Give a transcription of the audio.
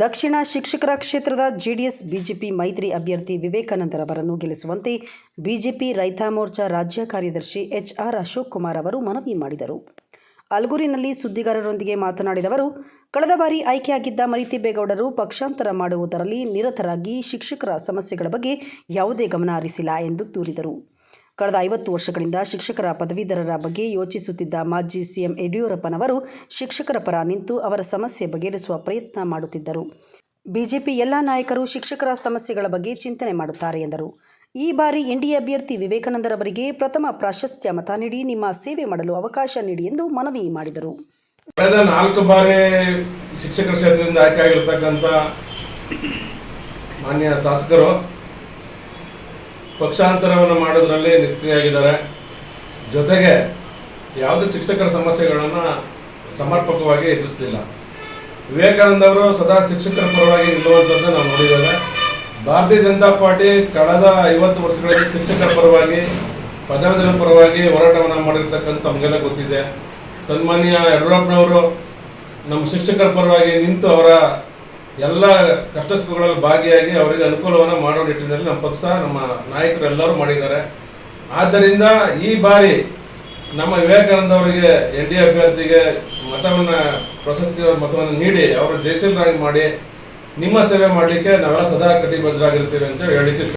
ದಕ್ಷಿಣ ಶಿಕ್ಷಕರ ಕ್ಷೇತ್ರದ JDS, BJP ಮೈತ್ರಿ ಅಭ್ಯರ್ಥಿ ವಿವೇಕಾನಂದರವರನ್ನು ಗೆಲ್ಲಿಸುವಂತೆ ಬಿಜೆಪಿ ರೈತ ಮೋರ್ಚಾ ರಾಜ್ಯ ಕಾರ್ಯದರ್ಶಿ ಎಚ್ಆರ್ ಅಶೋಕ್ ಕುಮಾರ್ ಅವರು ಮನವಿ ಮಾಡಿದರು. ಅಲ್ಗೂರಿನಲ್ಲಿ ಸುದ್ದಿಗಾರರೊಂದಿಗೆ ಮಾತನಾಡಿದ ಅವರು, ಕಳೆದ ಬಾರಿ ಆಯ್ಕೆಯಾಗಿದ್ದ ಮರಿತಿಬ್ಬೇಗೌಡರು ಪಕ್ಷಾಂತರ ಮಾಡುವುದರಲ್ಲಿ ನಿರತರಾಗಿ ಶಿಕ್ಷಕರ ಸಮಸ್ಯೆಗಳ ಬಗ್ಗೆ ಯಾವುದೇ ಗಮನ ಹರಿಸಿಲ್ಲ ಎಂದು ದೂರಿದರು. ಕಳೆದ ಐವತ್ತು ವರ್ಷಗಳಿಂದ ಶಿಕ್ಷಕರ ಪದವೀಧರರ ಬಗ್ಗೆ ಯೋಚಿಸುತ್ತಿದ್ದ ಮಾಜಿ ಸಿಎಂ ಯಡಿಯೂರಪ್ಪನವರು ಶಿಕ್ಷಕರ ಪರ ನಿಂತು ಅವರ ಸಮಸ್ಯೆ ಬಗೆಹರಿಸುವ ಪ್ರಯತ್ನ ಮಾಡುತ್ತಿದ್ದರು. ಬಿಜೆಪಿ ಎಲ್ಲ ನಾಯಕರು ಶಿಕ್ಷಕರ ಸಮಸ್ಯೆಗಳ ಬಗ್ಗೆ ಚಿಂತನೆ ಮಾಡುತ್ತಾರೆ ಎಂದರು. ಈ ಬಾರಿ ಎನ್ಡಿಎ ಅಭ್ಯರ್ಥಿ ವಿವೇಕಾನಂದರವರಿಗೆ ಪ್ರಥಮ ಪ್ರಾಶಸ್ತ್ಯ ಮತ ನೀಡಿ ನಿಮ್ಮ ಸೇವೆ ಮಾಡಲು ಅವಕಾಶ ನೀಡಿ ಎಂದು ಮನವಿ ಮಾಡಿದರು. ಕಳೆದ ನಾಲ್ಕು ಬಾರಿ ಶಿಕ್ಷಕರ ಕ್ಷೇತ್ರದಿಂದ ಆಯ್ಕೆಯಾಗಿರ್ತಕ್ಕಂಥ ಮಾನ್ಯ ಶಾಸಕರು ಪಕ್ಷಾಂತರವನ್ನು ಮಾಡೋದ್ರಲ್ಲಿ ನಿಷ್ಕ್ರಿಯಾಗಿದ್ದಾರೆ ಜೊತೆಗೆ ಯಾವುದೇ ಶಿಕ್ಷಕರ ಸಮಸ್ಯೆಗಳನ್ನು ಸಮರ್ಪಕವಾಗಿ ಎದುರಿಸಲಿಲ್ಲ. ವಿವೇಕಾನಂದ ಅವರು ಸದಾ ಶಿಕ್ಷಕರ ಪರವಾಗಿ ನಿಲ್ಲುವಂಥದ್ದು ನಾವು ನೋಡಿದ್ದೇವೆ. ಭಾರತೀಯ ಜನತಾ ಪಾರ್ಟಿ ಕಳೆದ ಐವತ್ತು ವರ್ಷಗಳಲ್ಲಿ ಶಿಕ್ಷಕರ ಪರವಾಗಿ ಪದವೀಧರ ಪರವಾಗಿ ಹೋರಾಟವನ್ನು ಮಾಡಿರ್ತಕ್ಕಂಥ ನಮಗೆಲ್ಲ ಗೊತ್ತಿದೆ. ಸನ್ಮಾನ್ಯ ಯಡಿಯೂರಪ್ಪನವರು ನಮ್ಮ ಶಿಕ್ಷಕರ ಪರವಾಗಿ ನಿಂತು ಅವರ ಎಲ್ಲ ಕಷ್ಟ ಸುಖಗಳಲ್ಲಿ ಭಾಗಿಯಾಗಿ ಅವರಿಗೆ ಅನುಕೂಲವನ್ನು ಮಾಡೋ ನಿಟ್ಟಿನಲ್ಲಿ ನಮ್ಮ ಪಕ್ಷ, ನಮ್ಮ ನಾಯಕರು ಎಲ್ಲರೂ ಮಾಡಿದ್ದಾರೆ. ಆದ್ದರಿಂದ ಈ ಬಾರಿ ನಮ್ಮ ವಿವೇಕಾನಂದ ಅವರಿಗೆ ಎನ್ ಡಿ ಅಭ್ಯರ್ಥಿಗೆ ಮತವನ್ನು, ಪ್ರಶಸ್ತಿ ಮತವನ್ನು ನೀಡಿ, ಅವರು ಜಯಶೀಲರಾಗಿ ಮಾಡಿ, ನಿಮ್ಮ ಸೇವೆ ಮಾಡಲಿಕ್ಕೆ ನಾವೆಲ್ಲ ಸದಾ ಕಟಿಬದ್ಧರಾಗಿರ್ತೀವಿ ಅಂತ ಇಷ್ಟ